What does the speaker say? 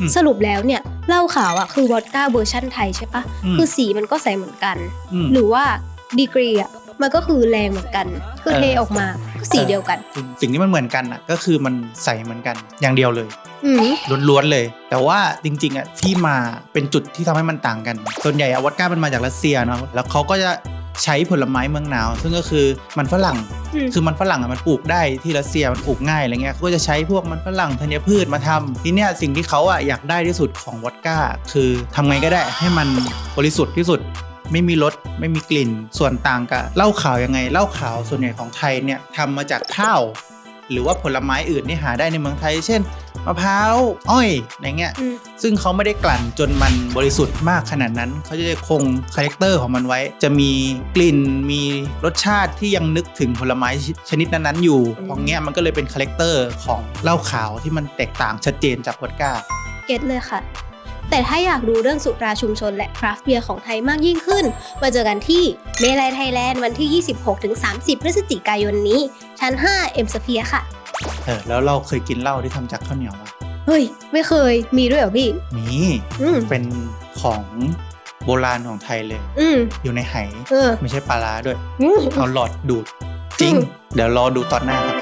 อืมสรุปแล้วเนี่ยเหล้าขาวอะคือวอดก้าเวอร์ชั่นไทยใช่ปะอืมคือสีมันก็ใสเหมือนกันอืมหรือว่าดีกรีอะมันก็คือแรงเหมือนกันคือเออเทออกมาก็สีเดียวกัน สิ่งที่มันเหมือนกันอะก็คือมันใสเหมือนกันอย่างเดียวเลยอืมล้วนๆเลย แต่ว่าจริงๆอะที่มาเป็นจุดที่ทำให้มันต่างกัน ส่วนใหญ่อะวอดก้ามันมาจากรัสเซียเนาะแล้วเขาก็จะใช้ผลไม้เมืองหนาว ซึ่งก็คือมันฝรั่งอืม คือมันฝรั่งอะมันปลูกได้ที่รัสเซียมันปลูกง่ายอะไรเงี้ยเขาก็จะใช้พวกมันฝรั่งธัญพืชมาทำทีเนี้ยสิ่งที่เขาอะอยากได้ที่สุดของวอดก้า คือทำไงก็ได้ให้มันบริสุทธิ์ที่สุดไม่มีรสไม่มีกลิ่น ส่วนต่างกับเหล้าขาวยังไงเหล้าขาวส่วนใหญ่ของไทยเนี่ยทำมาจากข้าว หรือว่าผลไม้อื่นที่หาได้ในเมืองไทย เช่น มะพร้าวอ้อยอะไรเงี้ยอืมซึ่งเขาไม่ได้กลั่นจนมันบริสุทธิ์มากขนาดนั้น เขาจะคงคาแรคเตอร์ของมันไว้ จะมีกลิ่นมีรสชาติที่ยังนึกถึงผลไม้ชนิดนั้นๆอยู่อืมเพราะงี้มันก็เลยเป็นคาแรคเตอร์ของเหล้าขาวที่มันแตกต่างชัดเจนจากวอดก้าเก็ตเลยค่ะแต่ถ้าอยากรู้เรื่องสุราชุมชนและคราฟต์เบียร์ของไทยมากยิ่งขึ้น มาเจอกันที่เมลัยไทยแลนด์วันที่ 26-30 พฤศจิกายนนี้ ชั้น 5 เอ็มสเฟียค่ะ เออแล้วเราเคยกินเหล้าที่ทำจากข้าวเหนียวปะเฮ้ย ไม่เคยมีด้วยเหรอพี่ มีอืมเป็นของโบราณของไทยเลย อืมอยู่ในไหเออไม่ใช่ปลาร้าด้วย อืม เอาหลอดดูดจริงอืมเดี๋ยวรอดูตอนหน้าครับ